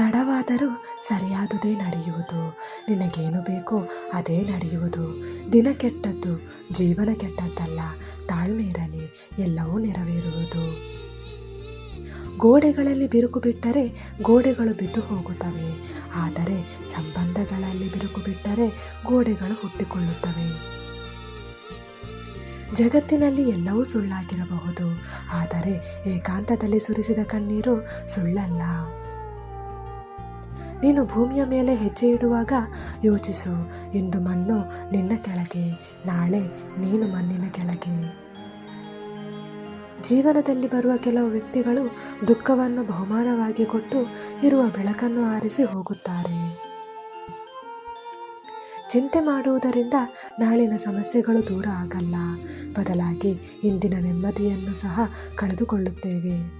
ತಡವಾದರೂ ಸರಿಯಾದುದೇ ನಡೆಯುವುದು. ನಿನಗೇನು ಬೇಕೋ ಅದೇ ನಡೆಯುವುದು. ದಿನ ಕೆಟ್ಟದ್ದು ಜೀವನ ಕೆಟ್ಟದ್ದಲ್ಲ. ತಾಳ್ಮೆ ಇರಲಿ, ಎಲ್ಲವೂ ನೆರವೇರುವುದು. ಗೋಡೆಗಳಲ್ಲಿ ಬಿರುಕು ಬಿಟ್ಟರೆ ಗೋಡೆಗಳು ಬಿದ್ದು ಹೋಗುತ್ತವೆ. ಆದರೆ ಸಂಬಂಧಗಳಲ್ಲಿ ಬಿರುಕು ಬಿಟ್ಟರೆ ಗೋಡೆಗಳು ಹುಟ್ಟಿಕೊಳ್ಳುತ್ತವೆ. ಜಗತ್ತಿನಲ್ಲಿ ಎಲ್ಲವೂ ಸುಳ್ಳಾಗಿರಬಹುದು. ಆದರೆ ಏಕಾಂತದಲ್ಲಿ ಸುರಿಸಿದ ಕಣ್ಣೀರು ಸುಳ್ಳಲ್ಲ. ನೀನು ಭೂಮಿಯ ಮೇಲೆ ಹೆಜ್ಜೆ ಇಡುವಾಗ ಯೋಚಿಸು, ಇಂದು ಮಣ್ಣು ನಿನ್ನ ಕೆಳಗೆ, ನಾಳೆ ನೀನು ಮಣ್ಣಿನ ಕೆಳಗೆ. ಜೀವನದಲ್ಲಿ ಬರುವ ಕೆಲವು ವ್ಯಕ್ತಿಗಳು ದುಃಖವನ್ನು ಬಹುಮಾನವಾಗಿ ಕೊಟ್ಟು ಇರುವ ಬೆಳಕನ್ನು ಆರಿಸಿ ಹೋಗುತ್ತಾರೆ. ಚಿಂತೆ ಮಾಡುವುದರಿಂದ ನಾಳಿನ ಸಮಸ್ಯೆಗಳು ದೂರ ಆಗಲ್ಲ. ಬದಲಾಗಿ ಇಂದಿನ ನೆಮ್ಮದಿಯನ್ನು ಸಹ ಕಳೆದುಕೊಳ್ಳುತ್ತೇವೆ.